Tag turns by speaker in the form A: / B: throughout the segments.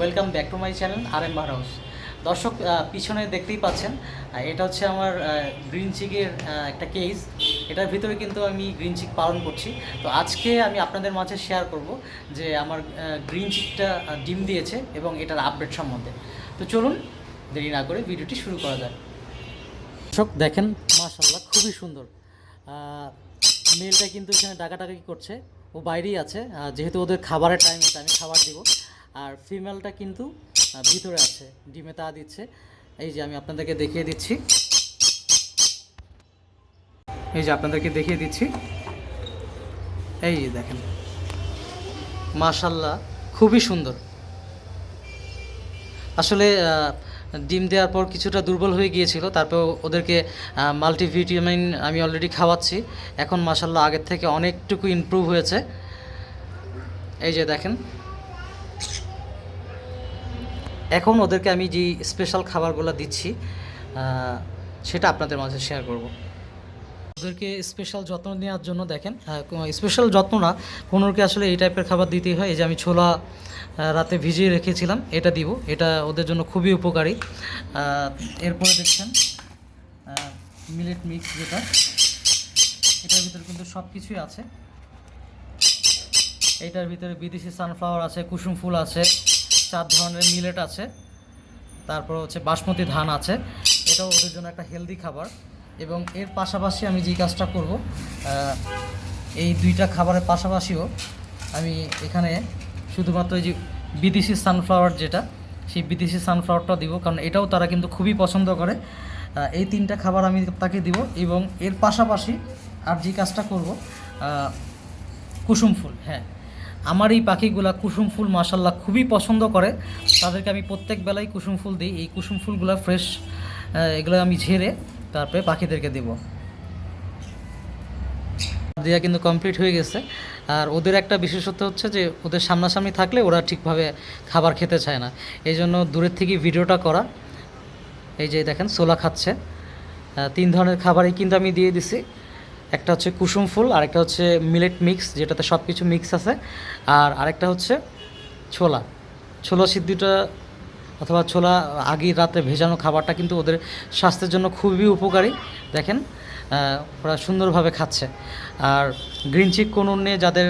A: Welcome back to my channel আর এম বার হাউস দর্শক পিছনে দেখতেই পাচ্ছেন এটা হচ্ছে আমার গ্রিন চিকের একটা কেস এটার ভিতরে কিন্তু আমি গ্রিন চিক পালন করছি। তো আজকে আমি আপনাদের মাঝে শেয়ার করব যে আমার গ্রিন চিকটা ডিম দিয়েছে এবং এটার আপডেট সম্বন্ধে। তো চলুন, দেরি না করে ভিডিওটি শুরু করা যাক। দর্শক, দেখেন মাশাল্লাহ খুবই সুন্দর। মেলটা কিন্তু এখানে ডাকাটাকি করছে। ও বাইরেই আছে যেহেতু ওদের খাবারের টাইম আমি খাবার দিব। আর ফিমেলটা কিন্তু ভিতরে আছে, ডিমে তা দিচ্ছে। এই যে আমি আপনাদেরকে দেখিয়ে দিচ্ছি। এই যে আপনাদেরকে দেখিয়ে দিচ্ছি। এই যে দেখেন। মাশাল্লাহ, খুবই সুন্দর। আসলে ডিম দেওয়ার পর কিছুটা দুর্বল হয়ে গিয়েছিল, তারপর ওদেরকে মাল্টিভিটামিন আমি অলরেডি খাওয়াচ্ছি। এখন মাসাল্লাহ আগের থেকে অনেকটুকু ইমপ্রুভ হয়েছে। এই যে দেখেন। এখন ওদেরকে আমি যে স্পেশাল খাবারগুলো দিচ্ছি সেটা আপনাদের মাঝে শেয়ার করব। ওদেরকে স্পেশাল যত্ন নেওয়ার জন্য দেখেন স্পেশাল যত্ন না কোনোকে আসলে এই টাইপের খাবার দিতেই হয়, এই যে আমি ছোলা রাতে ভিজিয়ে রেখেছিলাম, এটা দিব, এটা ওদের জন্য খুবই উপকারী। এরপরে দেখছেন মিলেট মিক্স যেটা, এটার ভিতরে কিন্তু সব কিছুই আছে। এইটার ভিতরে বিদেশি সানফ্লাওয়ার আছে, কুসুম ফুল আছে। চার ধরনের মিলেট আছে। তারপর হচ্ছে বাসমতি ধান আছে। এটাও ওদের জন্য একটা হেলদি খাবার। এবং এর পাশাপাশি আমি যে কাজটা করব এই দুইটা খাবারের পাশাপাশিও আমি এখানে শুধুমাত্র এই যে বিদেশি সানফ্লাওয়ার যেটা, সেই বিদেশি সানফ্লাওয়ারটা দিব। কারণ এটাও তারা কিন্তু খুবই পছন্দ করে। এই তিনটা খাবার আমি তাকে দিব এবং এর পাশাপাশি আর যে কাজটা করব কুসুম ফুল হ্যাঁ। আমার এই পাখিগুলা কুসুম ফুল মাসাল্লাহ খুবই পছন্দ করে। তাদেরকে আমি প্রত্যেক বেলায় কুসুম ফুল দিই। এই কুসুম ফুলগুলো ফ্রেশ এগুলো আমি ঝেড়ে তারপরে পাখিদেরকে দেব। দেওয়া কিন্তু কমপ্লিট হয়ে গেছে। আর ওদের একটা বিশেষত্ব হচ্ছে যে, ওদের সামনাসামনি থাকলে ওরা ঠিকভাবে খাবার খেতে চায় না। এই জন্য দূরের থেকে ভিডিওটা করা। এই যে দেখেন, সোলা খাচ্ছে। তিন ধরনের খাবারই কিন্তু আমি দিয়ে দিছি। একটা হচ্ছে কুসুম ফুল, আর একটা হচ্ছে মিলেট মিক্স যেটাতে সব কিছু মিক্স আছে। আর আরেকটা হচ্ছে ছোলা। ছোলা সিদ্ধিটা অথবা ছোলা আগের রাতে ভেজানো খাবারটা কিন্তু ওদের স্বাস্থ্যের জন্য খুবই উপকারী। দেখেন ওরা সুন্দরভাবে খাচ্ছে। আর গ্রিন চিক কোন নিয়ে যাদের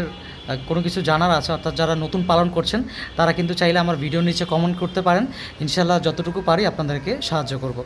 A: কোনো কিছু জানার আছে, অর্থাৎ যারা নতুন পালন করছেন, তারা কিন্তু চাইলে আমার ভিডিও নিচে কমেন্ট করতে পারেন। ইনশাল্লাহ যতটুকু পারি আপনাদেরকে সাহায্য করব।